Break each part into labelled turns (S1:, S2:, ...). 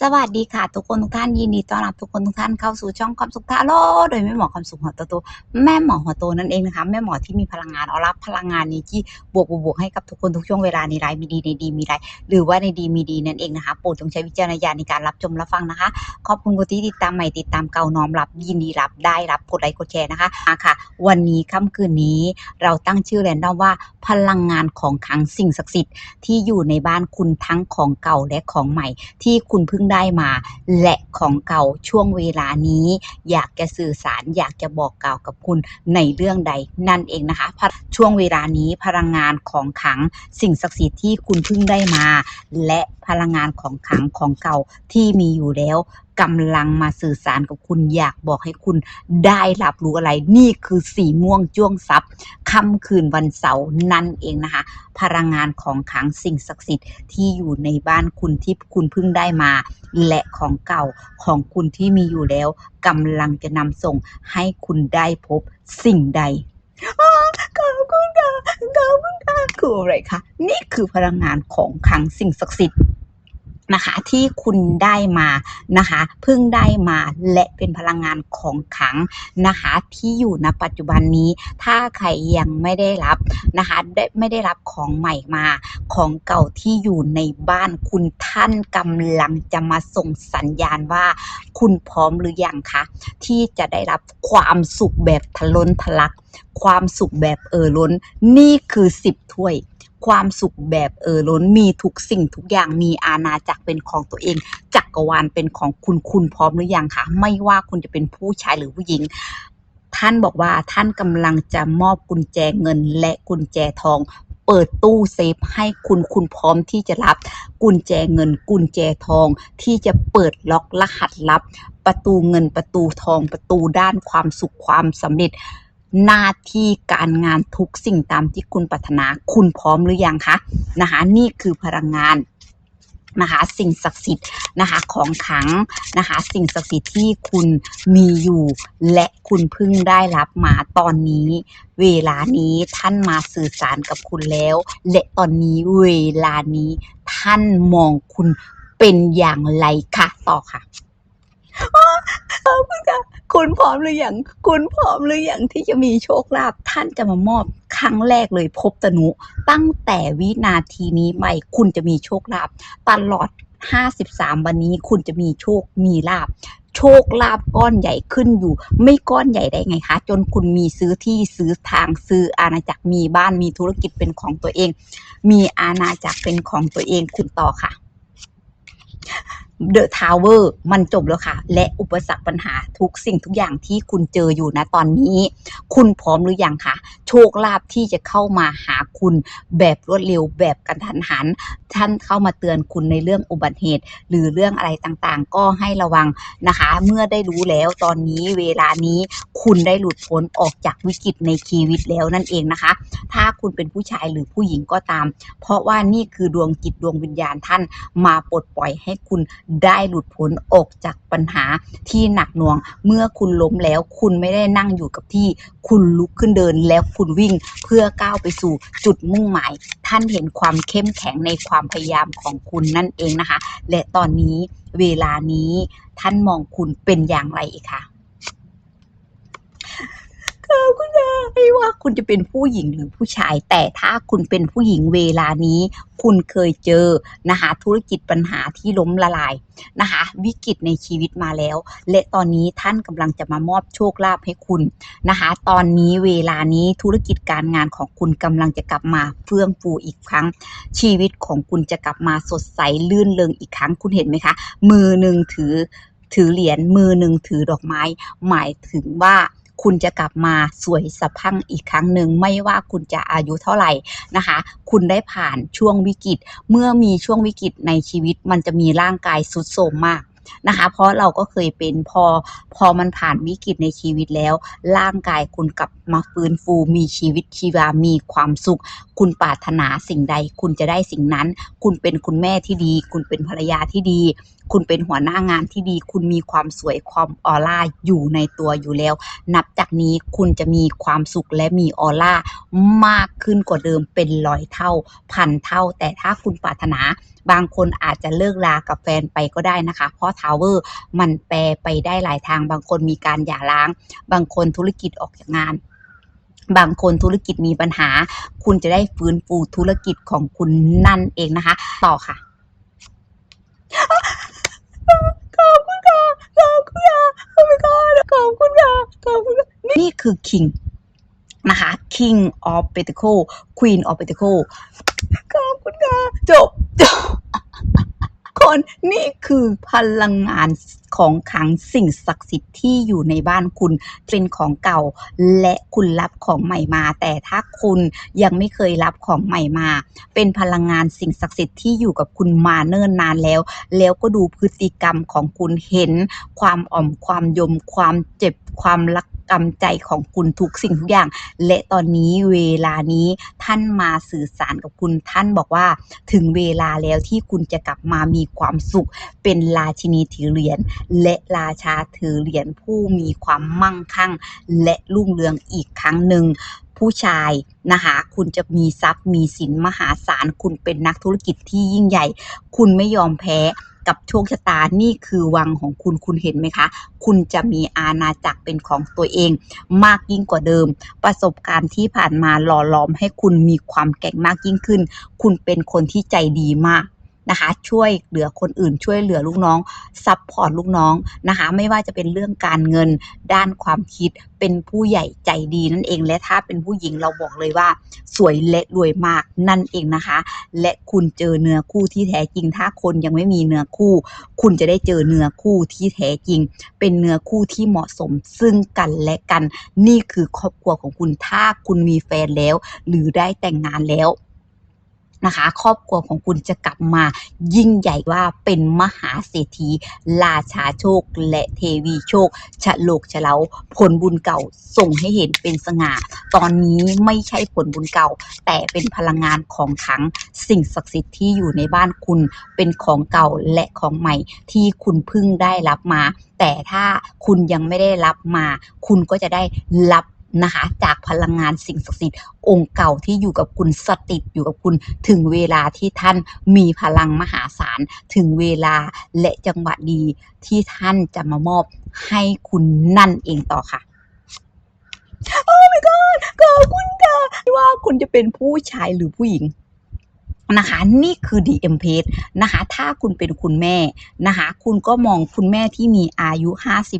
S1: สวัสดีค่ะ ทุกคนทุกท่านยินดีต้อนรับทุกคนทุกท่านเข้าสู่ช่องความสุขทาโร่โดยแม่หมอความสุขหัวโตแม่หมอหัวโตนั่นเองนะคะแม่หมอที่มีพลังงานเอารับพลังงานนี้ที่บวกบวกบวกให้กับทุกคนทุกช่วงเวลาในรายมีดีในดีมีรายหรือว่าในดีมีดีนั่นเองนะคะโปรดจงใช้วิจารณญาณในการรับชมรับฟังนะคะ ขอบคุณคนที่ติดตามใหม่ติดตามเก่าน้อมรับยินดีรับได้รับกดไลค์กดแชร์นะคะอะค่ะ วันนี้ค่ำคืนนี้เราตั้งชื่อแรนดอมว่าพลังงานของขังสิ่งศักดิ์สิทธิ์ที่อยู่ในบ้านคุณทั้งของเก่าและของใหม่ที่คุณเพิ่งได้มา และของเก่าช่วงเวลานี้ อยากจะสื่อสารอยากจะบอกกล่าวกับคุณในเรื่องใดนั่นเองนะคะช่วงเวลานี้พลังงานของขังสิ่งศักดิ์สิทธิ์ที่คุณเพิ่งได้มา และพลังงานของขังของเก่าที่มีอยู่แล้วกำลังมาสื่อสารกับคุณอยากบอกให้คุณได้รับรู้อะไร นี่คือสีม่วงจ้วงซับ ค่ำคืนวันเสาร์นั่นเองนะคะ พลังงานของขังสิ่งศักดิ์สิทธิ์ที่อยู่ในบ้านคุณที่คุณเพิ่งได้มา และของเก่าของคุณที่มีอยู่แล้วกำลังจะนำส่งให้คุณได้พบสิ่งใดขอบคุณค่ะขอบคุณค่ะคืออะไรคะนี่คือพลังงานของขังสิ่งศักดิ์สิทธิ์ นะคะ ที่คุณได้มานะคะเพิ่งได้มาและเป็นพลังงานของขังนะคะ ที่อยู่ณปัจจุบันนี้ ถ้าใครยังไม่ได้รับนะคะได้ไม่ได้รับของใหม่มา ของเก่าที่อยู่ในบ้านคุณท่านกำลังจะมาส่งสัญญาณว่า คุณพร้อมหรือยังคะที่จะได้รับความสุขแบบทะล้นทะลัก ความสุขแบบเอ่อล้น นี่คือสิบถ้วย ความสุขแบบเออล้นมีทุกสิ่งทุกอย่างมีอาณาจักรเป็นของตัวเอง จักรวาลเป็นของคุณคุณพร้อมหรือยังคะไม่ว่าคุณจะเป็นผู้ชายหรือผู้หญิง ท่านบอกว่าท่านกำลังจะมอบกุญแจเงินและกุญแจทองเปิดตู้เซฟให้คุณคุณพร้อมที่จะรับกุญแจเงินกุญแจทอง ที่จะเปิดล็อกรหัสลับ ประตูเงินประตูทองประตูด้านความสุขความสำเร็จ หน้าที่การงานทุกสิ่งตามที่คุณปรารถนาคุณพร้อมหรือยังคะนะคะนี่คือพลังงานนะคะสิ่งศักดิ์สิทธิ์นะคะของขังนะคะสิ่งศักดิ์สิทธิ์ที่คุณมีอยู่ และคุณเพิ่งได้รับมาตอนนี้ เวลานี้ท่านมาสื่อสารกับคุณแล้ว และตอนนี้เวลานี้ท่านมองคุณเป็นอย่างไรคะต่อค่ะ ขอบคุณค่ะคุณพร้อมหรือยังคุณพร้อมหรือยังที่จะมีโชคลาภท่านจะมามอบครั้งแรกเลยพบตนุ ตั้งแต่วินาทีนี้ไปคุณจะมีโชคลาภตลอด 53 วันนี้คุณจะมีโชคมีลาภโชคลาภก้อนใหญ่ขึ้นอยู่ ไม่ก้อนใหญ่ได้ไงคะ จนคุณมีซื้อที่ซื้อทางซื้ออาณาจักรมีบ้านมีธุรกิจเป็นของตัวเอง มีอาณาจักรเป็นของตัวเองคุณต่อค่ะ เดอะทาวเวอร์มันจบแล้วค่ะ และอุปสรรคปัญหาทุกสิ่งทุกอย่างที่คุณเจออยู่นะตอนนี้ คุณพร้อมหรือยังคะโชคลาภที่จะเข้ามาหาคุณแบบรวดเร็วแบบกระทันหัน ท่านเข้ามาเตือนคุณในเรื่องอุบัติเหตุ หรือเรื่องอะไรต่างๆ ก็ให้ระวังนะคะ เมื่อได้รู้แล้วตอนนี้เวลานี้คุณได้หลุดพ้นออกจากวิกฤตในชีวิตแล้วนั่นเองนะคะ ถ้าคุณเป็นผู้ชายหรือผู้หญิงก็ตาม เพราะว่านี่คือดวงจิตดวงวิญญาณท่านมาปลดปล่อยให้คุณได้หลุดพ้นออกจากปัญหาที่หนักหน่วง เมื่อคุณล้มแล้วคุณไม่ได้นั่งอยู่กับที่ คุณลุกขึ้นเดินแล้วคุณวิ่งเพื่อก้าวไปสู่จุดมุ่งหมาย ท่านเห็นความเข้มแข็งในความพยายามของคุณนั่นเองนะคะ และตอนนี้เวลานี้ท่านมองคุณเป็นอย่างไรอีกคะ ขอบคุณค่ะไม่ว่าคุณจะเป็นผู้หญิงหรือผู้ชาย แต่ถ้าคุณเป็นผู้หญิงเวลานี้ คุณเคยเจอนะคะธุรกิจปัญหาที่ล้มละลายนะคะวิกฤตในชีวิตมาแล้ว และตอนนี้ท่านกำลังจะมามอบโชคลาภให้คุณนะคะตอนนี้เวลานี้ธุรกิจการงานของคุณกำลังจะกลับมาเฟื่องฟูอีกครั้ง ชีวิตของคุณจะกลับมาสดใสลื่นเริงอีกครั้งคุณเห็นไหมคะ มือหนึ่งถือถือเหรียญมือหนึ่งถือดอกไม้ หมายถึงว่า คุณจะกลับมาสวยสะพังอีกครั้งหนึ่งไม่ว่าคุณจะอายุเท่าไหร่นะคะ คุณได้ผ่านช่วงวิกฤต เมื่อมีช่วงวิกฤตในชีวิต มันจะมีร่างกายสุดโทรมมากนะคะ เพราะเราก็เคยเป็นพอพอมันผ่านวิกฤตในชีวิตแล้ว ร่างกายคุณกลับมาฟื้นฟูมีชีวิตชีวา มีความสุข คุณปรารถนาสิ่งใด คุณจะได้สิ่งนั้น คุณเป็นคุณแม่ที่ดี คุณเป็นภรรยาที่ดีคุณเป็นหัวหน้างานที่ดี คุณมีความสวยความออร่าอยู่ในตัวอยู่แล้ว นับจากนี้คุณจะมีความสุขและมีออร่ามากขึ้นกว่าเดิมเป็นร้อยเท่าพันเท่า แต่ถ้าคุณปรารถนาบางคนอาจจะเลิกลากับแฟนไปก็ได้นะคะ เพราะทาวเวอร์มันแปลไปได้หลายทาง บางคนมีการหย่าร้าง บางคนธุรกิจออกจากงานบางคนธุรกิจมีปัญหา คุณจะได้ฟื้นฟูธุรกิจของคุณนั่นเองนะคะ ต่อค่ะ ขอบคุณค่ะขอบคุณค่ะขอบคุณค่ะขอบคุณค่ะขอบคุณค่ะนี่คือ king นะคะ king of pentacle queen of pentacle ขอบคุณค่ะจบจบคนนี่คือพลังงาน ของขังสิ่งศักดิ์สิทธิ์ที่อยู่ในบ้านคุณเป็นของเก่า และคุณรับของใหม่มา แต่ถ้าคุณยังไม่เคยรับของใหม่มา เป็นพลังงานสิ่งศักดิ์สิทธิ์ที่อยู่กับคุณมาเนิ่นนานแล้ว แล้วก็ดูพฤติกรรมของคุณเห็น ความอ่อมความยม ความเจ็บความรักกำใจของคุณทุกสิ่งทุกอย่าง และตอนนี้เวลานี้ท่านมาสื่อสารกับคุณท่านบอกว่าถึงเวลาแล้วที่คุณจะกลับมามีความสุขเป็นราชินีถือเหรียญและราชาถือเหรียญผู้มีความมั่งคั่ง และรุ่งเรืองอีกครั้งหนึ่งผู้ชายนะคะคุณจะมีทรัพย์มีสินมหาศาล คุณเป็นนักธุรกิจที่ยิ่งใหญ่ คุณไม่ยอมแพ้กับโชคชะตา นี่คือวังของคุณ คุณเห็นไหมคะ คุณจะมีอาณาจักรเป็นของตัวเอง มากยิ่งกว่าเดิม ประสบการณ์ที่ผ่านมาหล่อหลอมให้คุณมีความแก่งมากยิ่งขึ้น คุณเป็นคนที่ใจดีมาก นะคะ ช่วยเหลือคนอื่น ช่วยเหลือลูกน้องซัพพอร์ตลูกน้องนะคะ ไม่ว่าจะเป็นเรื่องการเงินด้านความคิดเป็นผู้ใหญ่ใจดีนั่นเอง และถ้าเป็นผู้หญิงเราบอกเลยว่า สวยและรวยมากนั่นเองนะคะ และคุณเจอเนื้อคู่ที่แท้จริง ถ้าคนยังไม่มีเนื้อคู่ คุณจะได้เจอเนื้อคู่ที่แท้จริง เป็นเนื้อคู่ที่เหมาะสมซึ่งกันและกัน นี่คือครอบครัวของคุณถ้าคุณมีแฟนแล้ว หรือได้แต่งงานแล้ว นะคะ ครอบครัวของคุณจะกลับมายิ่งใหญ่ว่าเป็นมหาเศรษฐีราชาโชค และเทวีโชคฉลกฉลาผลบุญเก่าส่งให้เห็นเป็นสง่า ตอนนี้ไม่ใช่ผลบุญเก่า แต่เป็นพลังงานของขังสิ่งศักดิ์สิทธิ์ที่อยู่ในบ้านคุณเป็นของเก่าและของใหม่ที่คุณเพิ่งได้รับมา แต่ถ้าคุณยังไม่ได้รับมา คุณก็จะได้รับ นะคะ จากพลังงานสิ่งศักดิ์สิทธิ์องค์เก่าที่อยู่กับคุณสถิตอยู่กับคุณถึงเวลาที่ท่านมีพลังมหาศาลถึงเวลาและจังหวะดีที่ท่านจะมามอบให้คุณนั่นเองต่อค่ะโอ้ my god ขอบคุณค่ะไม่ว่าคุณจะเป็นผู้ชายหรือผู้หญิง นะคะนี่คือ DM page นะคะถ้าคุณเป็นคุณแม่นะคะคุณก็มองคุณแม่ที่มีอายุ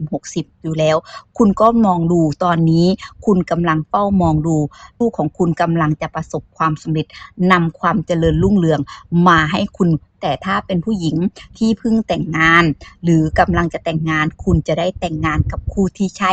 S1: 50-60 อยู่แล้ว คุณก็มองดูตอนนี้ คุณกำลังเฝ้ามองดูลูกของคุณกำลังจะประสบความสำเร็จนำความเจริญรุ่งเรืองมาให้คุณ แต่ถ้าเป็นผู้หญิงที่เพิ่งแต่งงาน หรือกำลังจะแต่งงาน คุณจะได้แต่งงานกับคู่ที่ใช่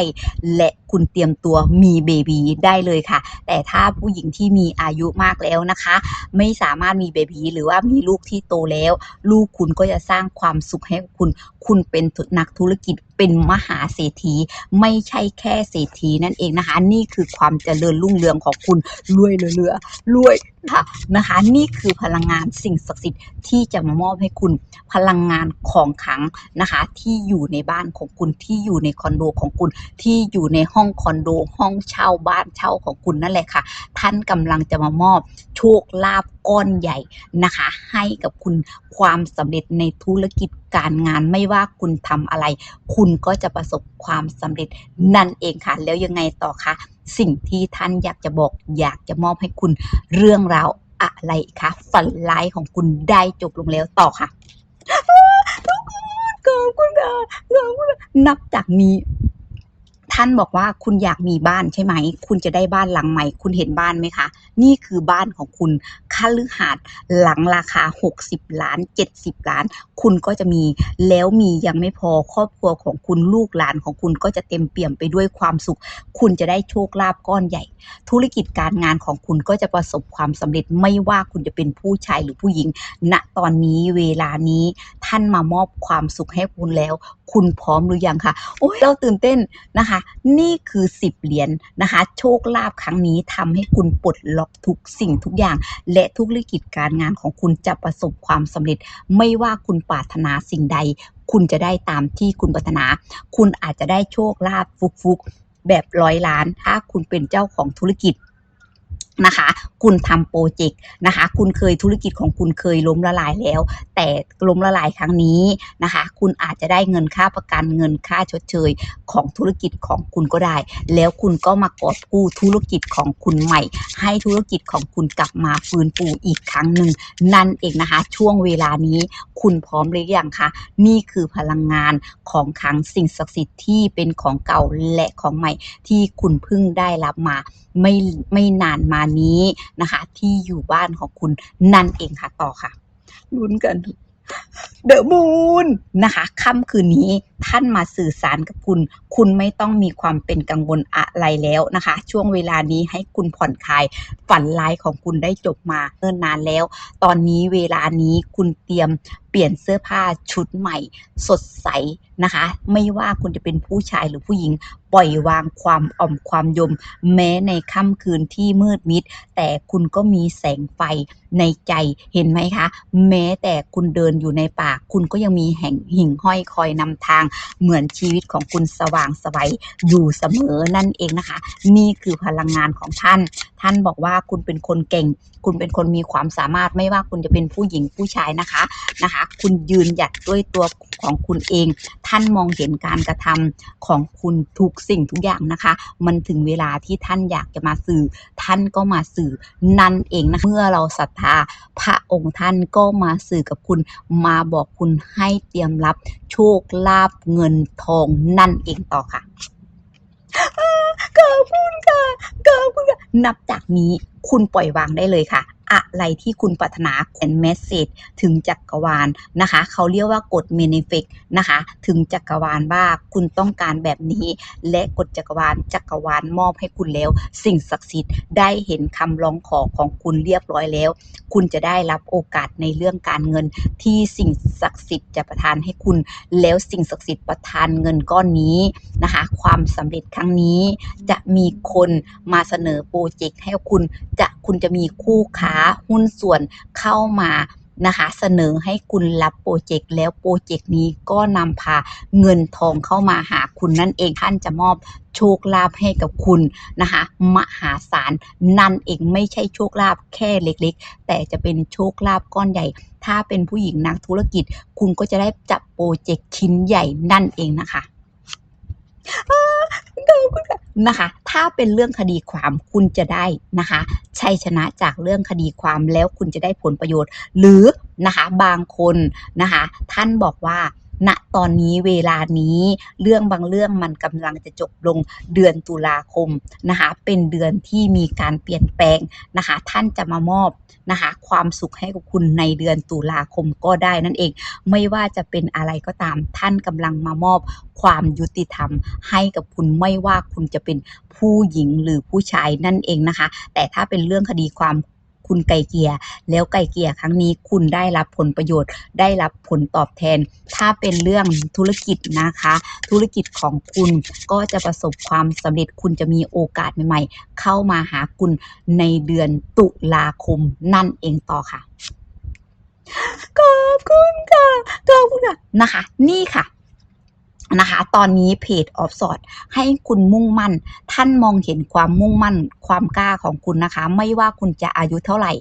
S1: และคุณเตรียมตัวมีเบบีได้เลยค่ะ แต่ถ้าผู้หญิงที่มีอายุมากแล้วนะคะ ไม่สามารถมีเบบีหรือว่ามีลูกที่โตแล้ว ลูกคุณก็จะสร้างความสุขให้คุณ คุณเป็นนักธุรกิจ เป็นมหาเศรษฐีไม่ใช่แค่เศรษฐีนั่นเองนะคะ นี่คือความเจริญรุ่งเรืองของคุณรวยเรือๆรวยค่ะนะคะ นี่คือพลังงานสิ่งศักดิ์สิทธิ์ที่จะมามอบให้คุณพลังงานของขังนะคะ ที่อยู่ในบ้านของคุณที่อยู่ในคอนโดของคุณที่อยู่ในห้องคอนโดห้องเช่าบ้านเช่าของคุณนั่นแหละค่ะ ท่านกำลังจะมามอบโชคลาภก้อนใหญ่นะคะ ให้กับคุณความสำเร็จในธุรกิจการงานไม่ว่าคุณทำอะไร คุณก็จะประสบความสำเร็จนั่นเองค่ะ แล้วยังไงต่อคะสิ่งที่ท่านอยากจะบอกอยากจะมอบให้คุณเรื่องราวอะไรคะฝันร้ายของคุณได้จบลงแล้วต่อค่ะทุกคนขอบคุณค่ะขอบคุณนับจากนี้ ท่านบอกว่าคุณอยากมีบ้านใช่ไหม คุณจะได้บ้านหลังใหม่ คุณเห็นบ้านไหมคะ นี่คือบ้านของคุณคฤหาสน์หลังราคา 60 ล้าน 70 ล้าน คุณก็จะมีแล้วมียังไม่พอครอบครัวของคุณลูกหลานของคุณก็จะเต็มเปี่ยมไปด้วยความสุข คุณจะได้โชคลาภก้อนใหญ่ ธุรกิจการงานของคุณก็จะประสบความสำเร็จไม่ว่าคุณจะเป็นผู้ชายหรือผู้หญิง ณตอนนี้เวลานี้ท่านมามอบความสุขให้คุณแล้ว คุณพร้อมหรือยังคะโอ้ยเราตื่นเต้นนะคะนี่คือ 10 เหรียญนะคะ โชคลาภครั้งนี้ทำให้คุณปลดล็อกทุกสิ่งทุกอย่าง และทุกธุรกิจการงานของคุณจะประสบความสำเร็จ ไม่ว่าคุณปรารถนาสิ่งใด คุณจะได้ตามที่คุณปรารถนา คุณอาจจะได้โชคลาภฟุกๆแบบร้อยล้าน ถ้าคุณเป็นเจ้าของธุรกิจ นะคะ คุณทำโปรเจกต์นะคะ คุณเคยธุรกิจของคุณเคยล้มละลายแล้ว แต่ล้มละลายครั้งนี้นะคะ คุณอาจจะได้เงินค่าประกันเงินค่าชดเชยของธุรกิจของคุณก็ได้ แล้วคุณก็มากอบกู้ธุรกิจของคุณใหม่ ให้ธุรกิจของคุณกลับมาฟื้นฟูอีกครั้งหนึ่งนั่นเองนะคะ ช่วงเวลานี้คุณพร้อมหรือยังคะนี่คือพลังงานของครั้งสิ่งศักดิ์สิทธิ์ที่เป็นของเก่าและของใหม่ที่คุณเพิ่งได้รับมาไม่ไม่นานมานี้นะคะ ที่อยู่บ้านของคุณนั่นเองค่ะต่อค่ะลุ้นกันเดอะมูนนะคะค่ำคืนนี้ ท่านมาสื่อสารกับคุณ คุณไม่ต้องมีความเป็นกังวลอะไรแล้วนะคะ ช่วงเวลานี้ให้คุณผ่อนคลายฝันร้ายของคุณได้จบมาเนิ่นนานแล้ว ตอนนี้เวลานี้คุณเตรียมเปลี่ยนเสื้อผ้าชุดใหม่ สดใสนะคะ ไม่ว่าคุณจะเป็นผู้ชายหรือผู้หญิง ปล่อยวางความอ่อมความยม แม้ในค่ำคืนที่มืดมิด แต่คุณก็มีแสงไฟในใจเห็นไหมคะ แม้แต่คุณเดินอยู่ในป่าคุณก็ยังมีแห่งหิ่งห้อยคอยนำทางเหมือนชีวิตของคุณสว่างไสวัยอยู่เสมอนั่นเองนะคะ นี่คือพลังงานของท่าน ท่านบอกว่าคุณเป็นคนเก่ง คุณเป็นคนมีความสามารถไม่ว่าคุณจะเป็นผู้หญิงผู้ชายนะคะนะคะ คุณยืนหยัดด้วยตัวของคุณเอง ท่านมองเห็นการกระทำของคุณทุกสิ่งทุกอย่างนะคะ มันถึงเวลาที่ท่านอยากจะมาสื่อ ท่านก็มาสื่อนั่นเองนะเมื่อเราศรัทธาพระองค์ท่านก็มาสื่อกับคุณมาบอกคุณให้เตรียมรับโชคลาภเงินทองนั่นเองต่อค่ะ ขอบคุณค่ะขอบคุณค่ะนับจากนี้คุณปล่อยวางได้เลยค่ะ อะไรที่คุณปรารถนาเป็นเมสเซจถึงจักรวาลนะคะ เขาเรียกว่ากฎเมนิเฟกนะคะ ถึงจักรวาลว่าคุณต้องการแบบนี้ และกฎจักรวาลจักรวาลมอบให้คุณแล้ว สิ่งศักดิ์สิทธิ์ได้เห็นคำร้องขอของคุณเรียบร้อยแล้ว คุณจะได้รับโอกาสในเรื่องการเงินที่สิ่งศักดิ์สิทธิ์จะประทานให้คุณ แล้วสิ่งศักดิ์สิทธิ์ประทานเงินก้อนนี้นะคะ ความสำเร็จครั้งนี้จะมีคนมาเสนอโปรเจกต์ให้คุณจะคุณจะมีคู่ค้าหุ้นส่วนเข้ามานะคะเสนอให้คุณรับโปรเจกต์แล้วโปรเจกต์นี้ก็นำพาเงินทองเข้ามาหาคุณนั่นเองท่านจะมอบโชคลาภให้กับคุณนะคะมหาศาลนั่นเองไม่ใช่โชคลาภแค่เล็กๆ แต่จะเป็นโชคลาภก้อนใหญ่ ถ้าเป็นผู้หญิงนักธุรกิจ คุณก็จะได้จับโปรเจกต์ชิ้นใหญ่นั่นเองนะคะ ขอบคุณค่ะนะคะ ถ้าเป็นเรื่องคดีความคุณจะได้นะคะ ชัยชนะจากเรื่องคดีความแล้วคุณจะได้ผลประโยชน์ หรือนะคะบางคนนะคะ ท่านบอกว่า ณตอนนี้เวลานี้เรื่องบางเรื่องมันกำลังจะจบลงเดือนตุลาคมนะคะเป็นเดือนที่มีการเปลี่ยนแปลงนะคะท่านจะมามอบนะคะความสุขให้กับคุณในเดือนตุลาคมก็ได้นั่นเอง ไม่ว่าจะเป็นอะไรก็ตามท่านกำลังมามอบความยุติธรรมให้กับคุณไม่ว่าคุณจะเป็นผู้หญิงหรือผู้ชายนั่นเองนะคะ แต่ถ้าเป็นเรื่องคดีความ คุณไกลเกียร์แล้วไกลเกียร์ครั้งนี้คุณได้รับผลประโยชน์ ได้รับผลตอบแทน ถ้าเป็นเรื่องธุรกิจนะคะ ธุรกิจของคุณก็จะประสบความสำเร็จคุณจะมีโอกาสใหม่ๆ เข้ามาหาคุณในเดือนตุลาคมนั่นเองต่อค่ะขอบคุณค่ะขอบคุณค่ะนะคะ นี่ค่ะ นะคะ ตอนนี้เพจออฟสอดให้คุณมุ่งมั่น ท่านมองเห็นความมุ่งมั่น ความกล้าของคุณนะคะ ไม่ว่าคุณจะอายุเท่าไหร่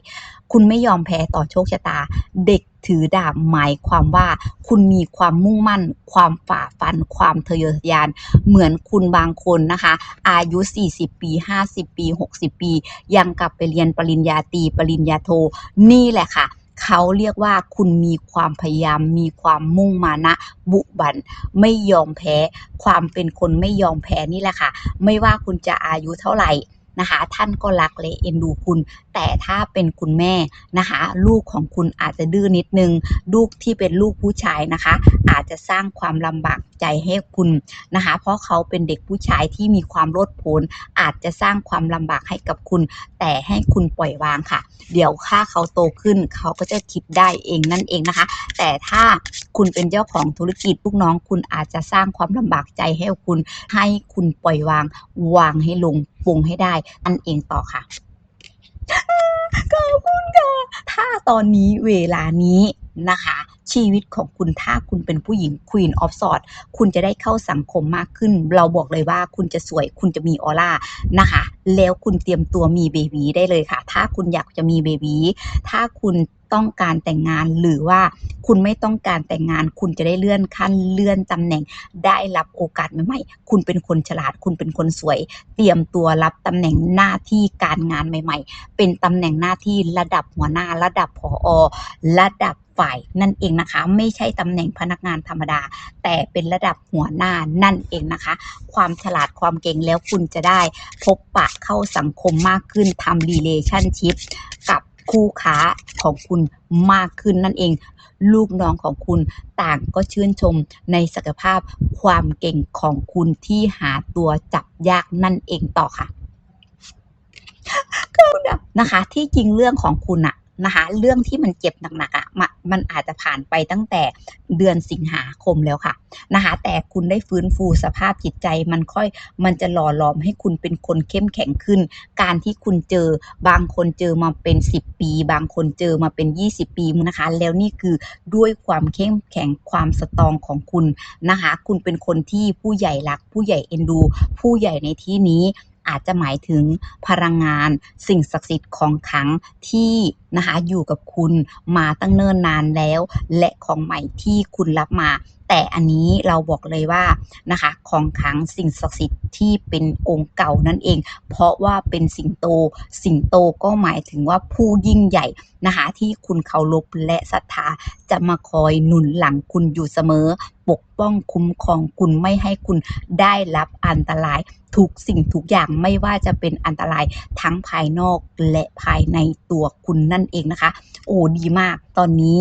S1: คุณไม่ยอมแพ้ต่อโชคชะตา เด็กถือดาบหมายความว่าคุณมีความมุ่งมั่น ความฝ่าฟัน ความทะเยอทะยาน เหมือนคุณบางคนนะคะ อายุ 40 ปี 50 ปี 60 ปี ยังกลับไปเรียนปริญญาตรีปริญญาโท นี่แหละค่ะ เขาเรียกว่าคุณมีความพยายาม มีความมุ่งมานะ บุบัน ไม่ยอมแพ้ ความเป็นคนไม่ยอมแพ้นี่แหละค่ะ ไม่ว่าคุณจะอายุเท่าไหร่นะคะ ท่านก็รักและเอ็นดูคุณแต่ถ้าเป็นคุณแม่นะคะ ลูกของคุณอาจจะดื้อนิดนึง ลูกที่เป็นลูกผู้ชายนะคะ อาจจะสร้างความลำบากใจให้คุณนะคะ เพราะเขาเป็นเด็กผู้ชายที่มีความโลดโผนอาจจะสร้างความลำบากให้กับคุณ แต่ให้คุณปล่อยวางค่ะ เดี๋ยวถ้าเขาโตขึ้นเขาก็จะคิดได้เองนั่นเองนะคะ แต่ถ้าคุณเป็นเจ้าของธุรกิจลูกน้องคุณอาจจะสร้างความลำบากใจให้คุณ ให้คุณปล่อยวาง วางให้ลงปลงให้ได้นั่นเองต่อค่ะ ขอบคุณค่ะถ้าตอนนี้เวลานี้นะคะ ชีวิตของคุณถ้าคุณเป็นผู้หญิง Queen of Swords คุณจะได้เข้าสังคมมากขึ้น เราบอกเลยว่าคุณจะสวย คุณจะมีออร่านะคะ แล้วคุณเตรียมตัวมีเบบีได้เลยค่ะ ถ้าคุณอยากจะมีเบบีถ้าคุณ ต้องการแต่งงานหรือว่าคุณไม่ต้องการแต่งงาน คุณจะได้เลื่อนขั้นเลื่อนตำแหน่ง ได้รับโอกาสใหม่ๆ คุณเป็นคนฉลาด คุณเป็นคนสวย เตรียมตัวรับตำแหน่งหน้าที่การงานใหม่ ๆ เป็นตำแหน่งหน้าที่ระดับหัวหน้า ระดับผอระดับฝ่ายนั่นเองนะคะ ไม่ใช่ตำแหน่งพนักงานธรรมดา แต่เป็นระดับหัวหน้านั่นเองนะคะ ความฉลาดความเก่งแล้วคุณจะได้พบปะเข้าสังคมมากขึ้นทำ relationship กับ คู่ค้าของคุณมากขึ้นนั่นเอง ลูกน้องของคุณต่างก็ชื่นชมในศักยภาพความเก่งของคุณที่หาตัวจับยากนั่นเองต่อค่ะนะคะ ที่จริงเรื่องของคุณอะ นะคะเรื่องที่มันเจ็บหนักๆอะมะมันอาจจะผ่านไปตั้งแต่เดือนสิงหาคมแล้วค่ะนะคะแต่คุณได้ฟื้นฟูสภาพจิตใจมันค่อยมันจะหล่อหลอมให้คุณเป็นคนเข้มแข็งขึ้น การที่คุณเจอบางคนเจอมาเป็น 10 ปี บางคนเจอมาเป็น 20 ปีนะคะ แล้วนี่คือด้วยความเข้มแข็งความสตองของคุณนะคะคุณเป็นคนที่ผู้ใหญ่รัก ผู้ใหญ่เอ็นดู ผู้ใหญ่ในที่นี้อาจจะหมายถึงพลังงาน สิ่งศักดิ์สิทธิ์ของขังที่นะคะอยู่กับคุณมาตั้งเนิ่นนานแล้ว และของใหม่ที่คุณรับมา แต่อันนี้เราบอกเลยว่านะคะของขังสิ่งศักดิ์สิทธิ์ที่เป็นองค์เก่านั่นเอง เพราะว่าเป็นสิงโต สิงโตก็หมายถึงว่าผู้ยิ่งใหญ่นะคะที่คุณเคารพและศรัทธาจะมาคอยหนุนหลังคุณอยู่เสมอ ปกป้องคุ้มครองคุณไม่ให้คุณได้รับอันตรายทุกสิ่งทุกอย่างไม่ว่าจะเป็นอันตรายทั้งภายนอกและภายในตัวคุณนั่นเองนะคะ โอ้ดีมาก ตอนนี้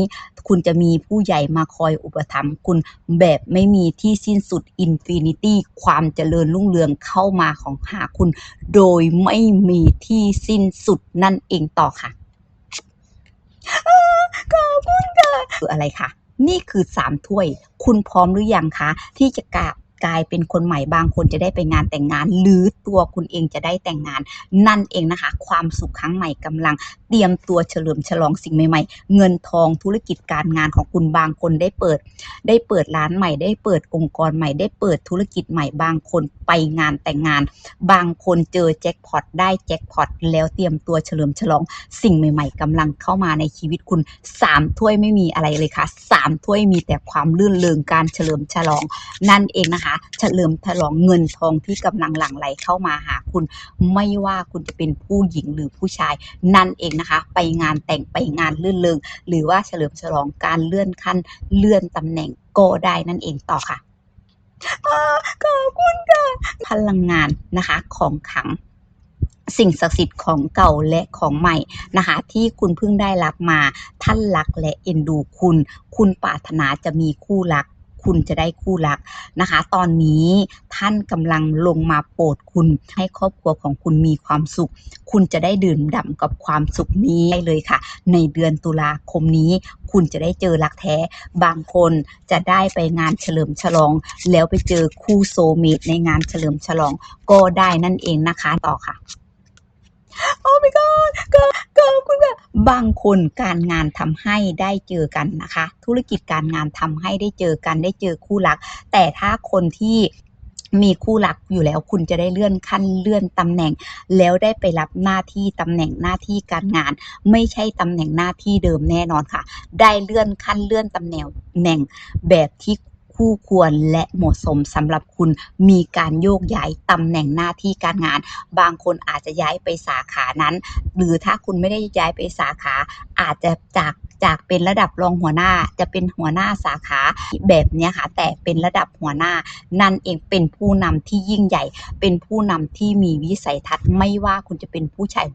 S1: คุณจะมีผู้ใหญ่มาคอยอุปถัมภ์คุณแบบไม่มีที่สิ้นสุดอินฟินิตี้ความเจริญรุ่งเรืองเข้ามาของหาคุณ โดยไม่มีที่สิ้นสุดนั่นเองต่อค่ะขอบคุณค่ะคืออะไรคะนี่คือสามถ้วย คุณพร้อมหรือยังคะ ที่จะกะ กลายเป็นคนใหม่บางคนจะได้ไปงานแต่งงาน หรือตัวคุณเองจะได้แต่งงาน นั่นเองนะคะ ความสุขครั้งใหม่กำลัง เตรียมตัวเฉลิมฉลองสิ่งใหม่ ๆ เงินทองธุรกิจการงานของคุณบางคนได้เปิด ได้เปิดร้านใหม่ ได้เปิดองค์กรใหม่ ได้เปิดธุรกิจใหม่บางคนไปงานแต่งงาน บางคนเจอแจ็คพอตได้แจ็คพอตแล้วเตรียมตัวเฉลิมฉลองสิ่งใหม่ ๆกำลังเข้ามาในชีวิตคุณสามถ้วยไม่มีอะไรเลยค่ะสามถ้วยมีแต่ความลื่นเริงการเฉลิมฉลองนั่นเองนะคะเฉลิมฉลองเงินทองที่กำลังหลั่งไหลเข้ามาหาคุณ ไม่ว่าคุณจะเป็นผู้หญิงหรือผู้ชายนั่นเองนะคะ ไปงานแต่งไปงานลื่นเริงหรือว่าเฉลิมฉลองการเลื่อนขั้นเลื่อนตำแหน่งก็ได้นั่นเองต่อค่ะขอบคุณค่ะพลังงานนะคะของขังสิ่งศักดิ์สิทธิ์ของเก่าและของใหม่นะคะ ที่คุณเพิ่งได้รับมาท่านรักและเอ็นดูคุณ คุณปรารถนาจะมีคู่รัก คุณจะได้คู่รักนะคะ ตอนนี้ท่านกำลังลงมาโปรดคุณให้ครอบครัวของคุณมีความสุข คุณจะได้ดื่มด่ำกับความสุขนี้ได้เลยค่ะ ในเดือนตุลาคมนี้ คุณจะได้เจอรักแท้ บางคนจะได้ไปงานเฉลิมฉลอง แล้วไปเจอคู่โซเมตในงานเฉลิมฉลองก็ได้นั่นเองนะคะต่อค่ะ โอ้ my god ก็ขอบคุณค่ะบางคนการงานทำให้ได้เจอกันนะคะ ธุรกิจการงานทำให้ได้เจอกันได้เจอคู่รัก แต่ถ้าคนที่มีคู่รักอยู่แล้วคุณจะได้เลื่อนขั้นเลื่อนตำแหน่ง แล้วได้ไปรับหน้าที่ตำแหน่งหน้าที่การงาน ไม่ใช่ตำแหน่งหน้าที่เดิมแน่นอนค่ะ ได้เลื่อนขั้นเลื่อนตำแหน่งแบบที่ คู่ควรและเหมาะสมสำหรับคุณมีการโยกย้ายตำแหน่งหน้าที่การงาน บางคนอาจจะย้ายไปสาขานั้น หรือถ้าคุณไม่ได้ย้ายไปสาขา อาจจะจากจากเป็นระดับรองหัวหน้าจะเป็นหัวหน้าสาขาแบบนี้ค่ะ แต่เป็นระดับหัวหน้า นั่นเองเป็นผู้นำที่ยิ่งใหญ่ เป็นผู้นำที่มีวิสัยทัศน์ไม่ว่าคุณจะเป็นผู้ชาย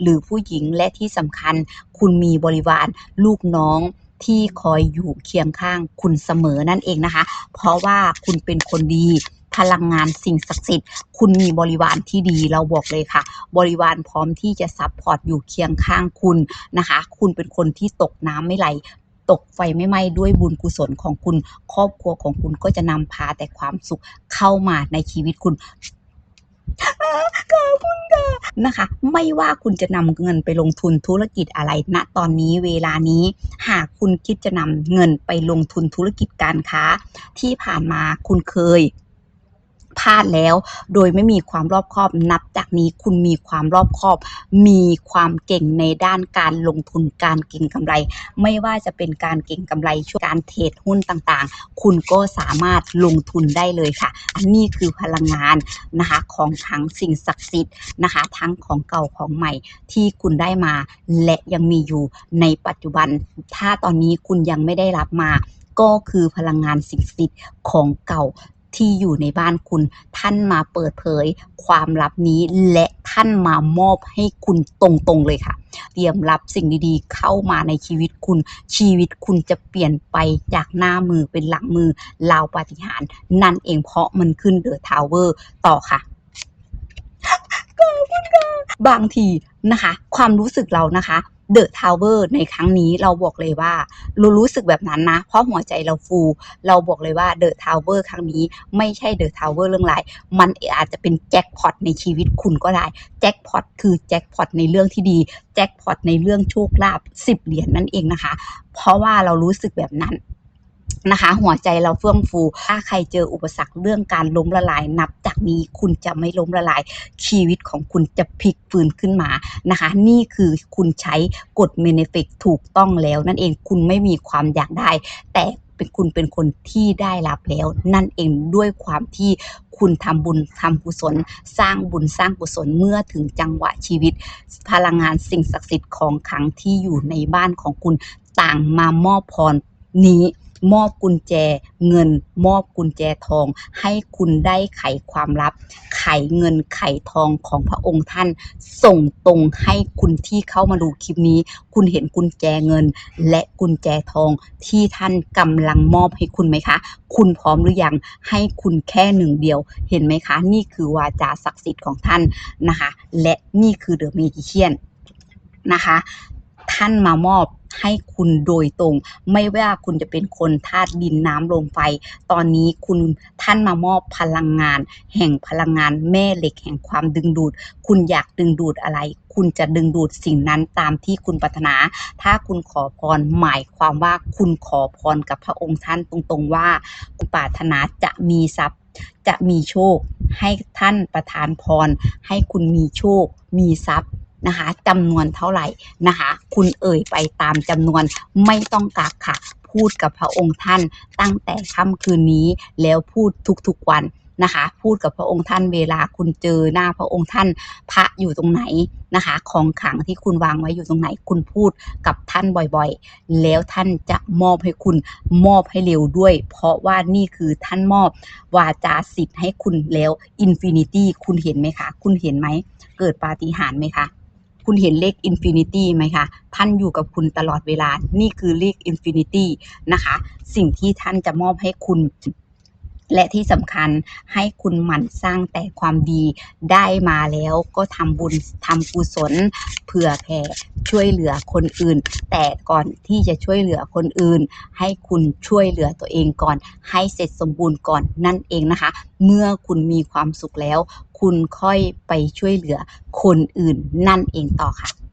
S1: หรือผู้หญิงและที่สำคัญ คุณมีบริวารลูกน้อง ที่คอยอยู่เคียงข้างคุณเสมอนั่นเองนะคะ เพราะว่าคุณเป็นคนดีพลังงานสิ่งศักดิ์สิทธิ์ คุณมีบริวารที่ดีเราบอกเลยค่ะ บริวารพร้อมที่จะซัพพอร์ตอยู่เคียงข้างคุณนะคะ คุณเป็นคนที่ตกน้ำไม่ไหลตกไฟไม่ไหม้ด้วยบุญกุศลของคุณ ครอบครัวของคุณก็จะนำพาแต่ความสุขเข้ามาในชีวิตคุณขอบ นะคะ ไม่ว่าคุณจะนำเงินไปลงทุนธุรกิจอะไรณตอนนี้เวลานี้ หากคุณคิดจะนำเงินไปลงทุนธุรกิจการค้า ที่ผ่านมาคุณเคย พลาดแล้ว โดยไม่มีความรอบคอบนับจากนี้คุณมีความรอบคอบ มีความเก่งในด้านการลงทุนการเก็งกำไร ไม่ว่าจะเป็นการเก็งกำไรช่วงการเทรดหุ้นต่างๆ คุณก็สามารถลงทุนได้เลยค่ะ อันนี้คือพลังงานนะคะของทั้งสิ่งศักดิ์สิทธิ์นะคะ ทั้งของเก่าของใหม่ที่คุณได้มา และยังมีอยู่ในปัจจุบัน ถ้าตอนนี้คุณยังไม่ได้รับมาก็คือพลังงานสิ่งศักดิ์สิทธิ์ของเก่า ที่อยู่ในบ้านคุณ ท่านมาเปิดเผยความลับนี้ และท่านมามอบให้คุณตรงๆเลยค่ะ เตรียมรับสิ่งดีๆ เข้ามาในชีวิตคุณ ชีวิตคุณจะเปลี่ยนไปจากหน้ามือเป็นหลังมือราวปาฏิหาริย์นั่นเองเพราะมันขึ้นเดอะทาวเวอร์ต่อค่ะขอบคุณค่ะบางทีนะคะ ความรู้สึกเรานะคะ เดอะทาวเวอร์ในครั้งนี้เราบอกเลยว่าเรารู้สึกแบบนั้นนะ เพราะหัวใจเราฟู เราบอกเลยว่าเดอะทาวเวอร์ครั้งนี้ไม่ใช่เดอะทาวเวอร์เรื่องไรมันอาจจะเป็นแจ็คพอตในชีวิตคุณก็ได้ แจ็คพอตคือแจ็คพอตในเรื่องที่ดี แจ็คพอตในเรื่องโชคลาภสิบเหรียญนั่นเองนะคะ เพราะว่าเรารู้สึกแบบนั้น นะคะ หัวใจเราเฟื่องฟู ถ้าใครเจออุปสรรคเรื่องการล้มละลาย นับจากนี้คุณจะไม่ล้มละลาย ชีวิตของคุณจะพลิกฟื้นขึ้นมานะคะ นี่คือคุณใช้กฎเมเนฟิกถูกต้องแล้วนั่นเองคุณไม่มีความอยากได้ แต่เป็นคุณเป็นคนที่ได้รับแล้ว นั่นเองด้วยความที่คุณทำบุญทำกุศล สร้างบุญสร้างกุศลเมื่อถึงจังหวะชีวิต พลังงานสิ่งศักดิ์สิทธิ์ของขังที่อยู่ในบ้านของคุณต่างมามอบพรนี้ มอบกุญแจเงิน มอบกุญแจทอง ให้คุณได้ไขความลับ ไขเงินไขทองของพระองค์ท่าน ส่งตรงให้คุณที่เข้ามาดูคลิปนี้ คุณเห็นกุญแจเงิน และกุญแจทองที่ท่านกำลังมอบให้คุณไหมคะ คุณพร้อมหรือยังให้คุณแค่หนึ่งเดียว เห็นไหมคะ นี่คือวาจาศักดิ์สิทธิ์ของท่านนะคะ และนี่คือเดอะเมจิเชียนนะคะ ท่านมามอบให้คุณโดยตรง ไม่ว่าคุณจะเป็นคนธาตุดินน้ำลมไฟ ตอนนี้คุณท่านมามอบพลังงาน แห่งพลังงานแม่เหล็กแห่งความดึงดูด คุณอยากดึงดูดอะไร คุณจะดึงดูดสิ่งนั้นตามที่คุณปรารถนา ถ้าคุณขอพรหมายความว่าคุณขอพรกับพระองค์ท่านตรงๆว่าคุณปรารถนาจะมีทรัพย์จะมีโชค ให้ท่านประทานพร ให้คุณมีโชค มีทรัพย์ นะคะจำนวนเท่าไหร่นะคะ คุณเอ่ยไปตามจำนวนไม่ต้องกักค่ะ พูดกับพระองค์ท่านตั้งแต่ค่ำคืนนี้แล้วพูดทุกๆวันนะคะ พูดกับพระองค์ท่านเวลาคุณเจอหน้าพระองค์ท่านพระอยู่ตรงไหนนะคะ ของขังที่คุณวางไว้อยู่ตรงไหน คุณพูดกับท่านบ่อยๆ แล้วท่านจะมอบให้คุณมอบให้เร็วด้วย เพราะว่านี่คือท่านมอบวาจาสิทธิ์ให้คุณแล้วอินฟินิตี้คุณเห็นไหมคะ คุณเห็นไหม เกิดปาฏิหาริย์ไหมคะ คุณเห็นเลขอินฟินิตี้ไหมคะ ท่านอยู่กับคุณตลอดเวลา นี่คือเลขอินฟินิตี้นะคะ สิ่งที่ท่านจะมอบให้คุณ และที่สำคัญให้คุณหมั่นสร้างแต่ความดีได้มาแล้วก็ทำบุญทำกุศลเผื่อแผ่ช่วยเหลือคนอื่น แต่ก่อนที่จะช่วยเหลือคนอื่น ให้คุณช่วยเหลือตัวเองก่อน ให้เสร็จสมบูรณ์ก่อนนั่นเองนะคะ เมื่อคุณมีความสุขแล้ว คุณค่อยไปช่วยเหลือคนอื่นนั่นเองต่อค่ะ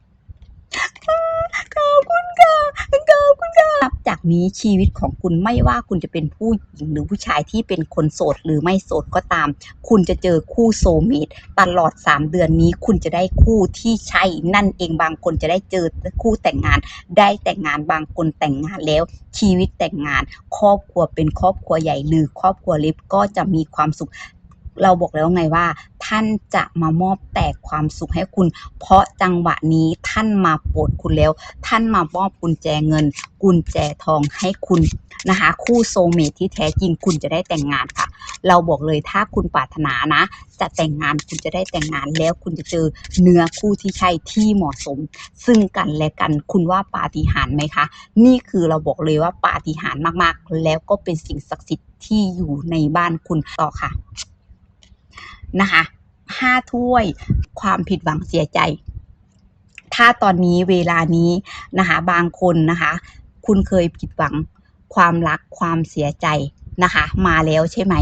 S1: ค่ะขอบคุณค่ะนับจากนี้ชีวิตของคุณไม่ว่าคุณจะเป็นผู้หญิงหรือผู้ชายที่เป็นคนโสดหรือไม่โสดก็ตาม คุณจะเจอคู่โซเมตตลอด 3 เดือนนี้คุณจะได้คู่ที่ใช่นั่นเองบางคนจะได้เจอคู่แต่งงาน ได้แต่งงานบางคนแต่งงานแล้ว ชีวิตแต่งงาน ครอบครัวเป็นครอบครัวใหญ่หรือครอบครัวเล็กก็จะมีความสุข เราบอกแล้วไงว่า ท่านจะมามอบแต่ความสุขให้คุณ เพราะจังหวะนี้ท่านมาโปรดคุณแล้ว ท่านมามอบกุญแจเงิน กุญแจทองให้คุณนะคะ คู่โซเมทที่แท้จริงคุณจะได้แต่งงานค่ะ เราบอกเลยถ้าคุณปรารถนานะ จะแต่งงานคุณจะได้แต่งงานแล้วคุณจะเจอเนื้อคู่ที่ใช่ที่เหมาะสม ซึ่งกันและกันคุณว่าปาฏิหาริย์ไหมคะ นี่คือเราบอกเลยว่าปาฏิหาริย์มากๆ แล้วก็เป็นสิ่งศักดิ์สิทธิ์ที่อยู่ในบ้านคุณต่อค่ะ นะคะห้าถ้วยความผิดหวังเสียใจ ถ้าตอนนี้เวลานี้นะคะบางคนนะคะ คุณเคยผิดหวังความรักความเสียใจ นะคะ มาแล้วใช่ไหม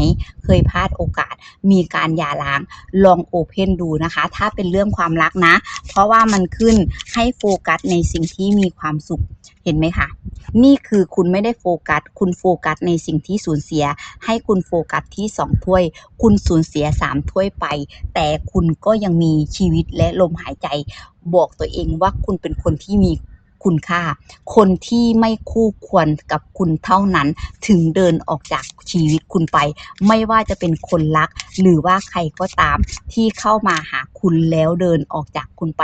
S1: เคยพลาดโอกาส มีการหย่าร้าง ลองโอเพนดูนะคะ ถ้าเป็นเรื่องความรักนะ เพราะว่ามันขึ้นให้โฟกัสในสิ่งที่มีความสุข เห็นไหมคะ นี่คือคุณไม่ได้โฟกัส คุณโฟกัสในสิ่งที่สูญเสีย ให้คุณโฟกัสที่ 2 ถ้วย คุณสูญเสีย 3 ถ้วยไป แต่คุณก็ยังมีชีวิตและลมหายใจ บอกตัวเองว่าคุณเป็นคนที่มี คุณค่า คนที่ไม่คู่ควรกับคุณเท่านั้น ถึงเดินออกจากชีวิตคุณไป ไม่ว่าจะเป็นคนรัก หรือว่าใครก็ตามที่เข้ามาหาคุณแล้วเดินออกจากคุณไป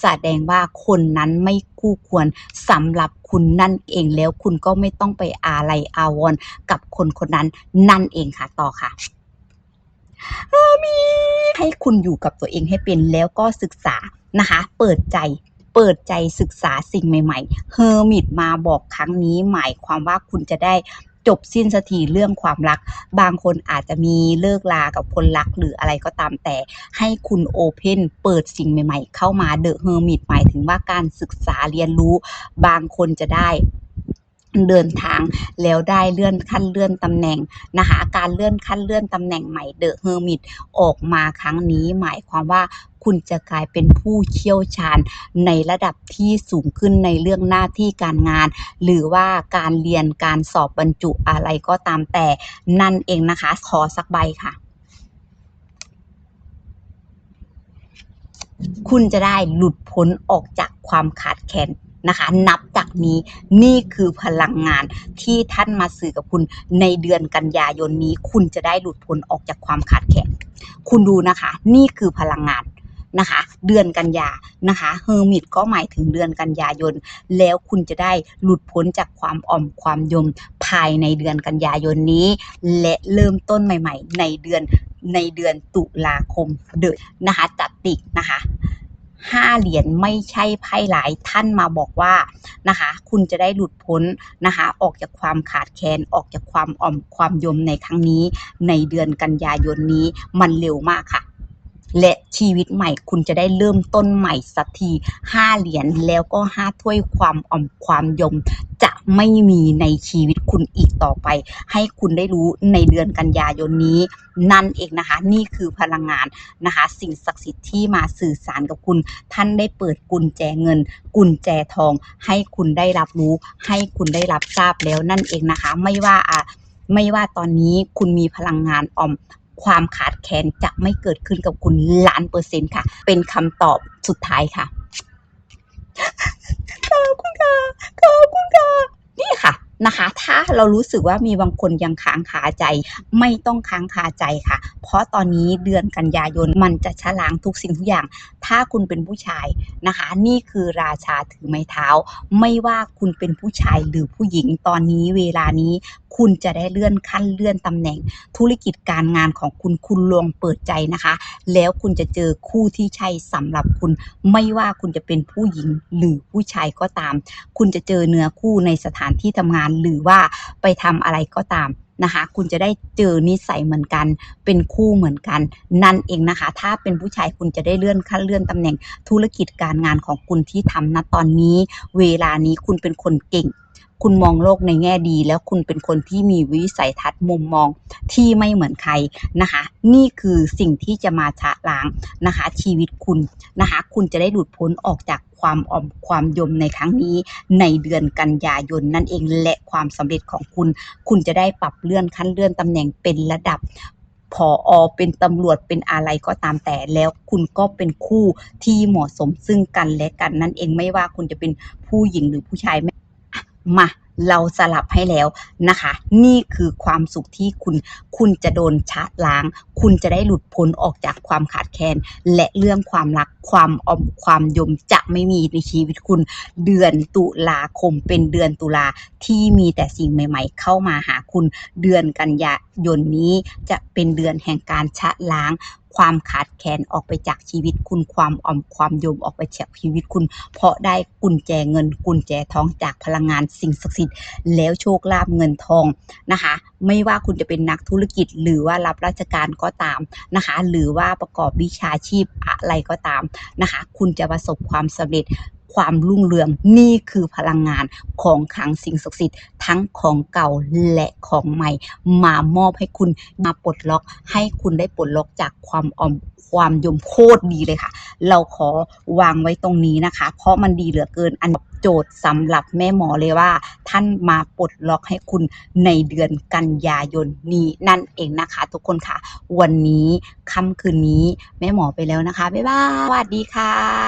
S1: แสดงว่าคนนั้นไม่คู่ควรสำหรับคุณนั่นเองแล้วคุณก็ไม่ต้องไปอาลัยอาวรณ์กับคนคนนั้นนั่นเองค่ะต่อค่ะอามีให้คุณอยู่กับตัวเองให้เป็นแล้วก็ศึกษานะคะ เปิดใจ เปิดใจศึกษาสิ่งใหม่ๆ เฮอร์มิตมาบอกครั้งนี้หมายความว่าคุณจะได้จบสิ้นสักทีเรื่องความรัก บางคนอาจจะมีเลิกลากับคนรักหรืออะไรก็ตามแต่ ให้คุณโอเพนเปิดสิ่งใหม่ๆ เข้ามาเดอะเฮอร์มิตหมายถึงว่าการศึกษาเรียนรู้ บางคนจะได้ เดินทางแล้วได้เลื่อนขั้นเลื่อนตำแหน่งนะคะการเลื่อนขั้นเลื่อนตำแหน่งใหม่เดอะเฮอร์มิตออกมาครั้งนี้หมายความว่าคุณจะกลายเป็นผู้เชี่ยวชาญในระดับที่สูงขึ้นในเรื่องหน้าที่การงาน หรือว่าการเรียนการสอบบรรจุอะไรก็ตามแต่นั่นเองนะคะ ขอสักใบค่ะ คุณจะได้หลุดพ้นออกจากความขาดแคลน นะคะ นับจากนี้นี่คือพลังงานที่ท่านมาสื่อกับคุณในเดือนกันยายนนี้ คุณจะได้หลุดพ้นออกจากความขาดแคลนคุณดูนะคะ นี่คือพลังงานนะคะ เดือนกันยานะคะเฮอร์มิตก็หมายถึงเดือนกันยายน แล้วคุณจะได้หลุดพ้นจากความอ่อมความยมภายในเดือนกันยายนนี้ และเริ่มต้นใหม่ ๆ ในเดือนในเดือนตุลาคมเดือนนะคะจัดติกนะคะ ห้าเหรียญไม่ใช่ไพ่หลายท่านมาบอกว่านะคะ คุณจะได้หลุดพ้นนะคะ ออกจากความขาดแคลนออกจากความอ่อมความยมในครั้งนี้ ในเดือนกันยายนนี้มันเร็วมากค่ะ และชีวิตใหม่คุณจะได้เริ่มต้นใหม่สักทีห้าเหรียญแล้วก็ห้าถ้วยความอ่อมความยม จะไม่มีในชีวิตคุณอีกต่อไป ให้คุณได้รู้ในเดือนกันยายนนี้ นั่นเองนะคะ นี่คือพลังงานนะคะ สิ่งศักดิ์สิทธิ์ที่มาสื่อสารกับคุณ ท่านได้เปิดกุญแจเงิน กุญแจทอง ให้คุณได้รับรู้ ให้คุณได้รับทราบแล้วนั่นเองนะคะ ไม่ว่าอะไม่ว่าตอนนี้คุณมีพลังงานอ่อม ความขาดแคลนจะไม่เกิดขึ้นกับคุณล้านเปอร์เซ็นต์ค่ะ เป็นคำตอบสุดท้ายค่ะขอบคุณค่ะขอบคุณค่ะนี่ค่ะนะคะ ถ้าเรารู้สึกว่ามีบางคนยังค้างคาใจ ไม่ต้องค้างคาใจค่ะ เพราะตอนนี้เดือนกันยายนมันจะชะล้างทุกสิ่งทุกอย่าง ถ้าคุณเป็นผู้ชายนะคะ นี่คือราชาถือไม้เท้า ไม่ว่าคุณเป็นผู้ชายหรือผู้หญิงตอนนี้เวลานี้ คุณจะได้เลื่อนขั้นเลื่อนตำแหน่ง ธุรกิจการงานของคุณคุณลองเปิดใจนะคะ แล้วคุณจะเจอคู่ที่ใช่สำหรับคุณ ไม่ว่าคุณจะเป็นผู้หญิงหรือผู้ชายก็ตาม คุณจะเจอเนื้อคู่ในสถานที่ทำงานหรือว่าไปทำอะไรก็ตามนะคะคุณจะได้เจอนิสัยเหมือนกัน เป็นคู่เหมือนกัน นั่นเองนะคะ ถ้าเป็นผู้ชายคุณจะได้เลื่อนขั้นเลื่อนตำแหน่งธุรกิจการงานของคุณที่ทำณตอนนี้ เวลานี้คุณเป็นคนเก่ง คุณมองโลกในแง่ดี แล้วคุณเป็นคนที่มีวิสัยทัศน์มุมมองที่ไม่เหมือนใครนะคะ นี่คือสิ่งที่จะมาชะล้างนะคะ ชีวิตคุณนะคะ คุณจะได้หลุดพ้นออกจากความอ่อมความยมในครั้งนี้ ในเดือนกันยายนนั่นเองและความสำเร็จของคุณ คุณจะได้ปรับเลื่อนขั้นเลื่อนตำแหน่งเป็นระดับพออเป็นตำรวจเป็นอะไรก็ตามแต่แล้วคุณก็เป็นคู่ที่เหมาะสมซึ่งกันและกันนั่นเองไม่ว่าคุณจะเป็นผู้หญิงหรือผู้ชาย มาเราสลับให้แล้วนะคะ นี่คือความสุขที่คุณ คุณจะโดนชะล้าง คุณจะได้หลุดพ้นออกจากความขาดแคลน และเรื่องความรัก ความอมความยมจะไม่มีในชีวิตคุณ เดือนตุลาคมเป็นเดือนตุลาที่มีแต่สิ่งใหม่ ๆ เข้ามาหาคุณ เดือนกันยายนนี้จะเป็นเดือนแห่งการชะล้าง ความขาดแคลนออกไปจากชีวิตคุณความอ่อมความโยมออกไปจากชีวิตคุณ เพราะได้กุญแจเงินกุญแจทองจากพลังงานสิ่งศักดิ์สิทธิ์แล้วโชคลาภเงินทองนะคะ ไม่ว่าคุณจะเป็นนักธุรกิจหรือว่ารับราชการก็ตามนะคะ หรือว่าประกอบวิชาชีพอะไรก็ตามนะคะ คุณจะประสบความสำเร็จ ความรุ่งเรืองนี่คือพลังงานของขังสิ่งศักดิ์สิทธิ์ทั้งของเก่าและของใหม่ มามอบให้คุณมาปลดล็อก ให้คุณได้ปลดล็อกจากความออมความยมโคตรดีเลยค่ะ เราขอวางไว้ตรงนี้นะคะ เพราะมันดีเหลือเกินอันโจทย์สำหรับแม่หมอเลยว่า ท่านมาปลดล็อกให้คุณในเดือนกันยายนนี้นั่นเองนะคะ ทุกคนค่ะ วันนี้ค่ำคืนนี้แม่หมอไปแล้วนะคะ บ๊ายบายสวัสดีค่ะ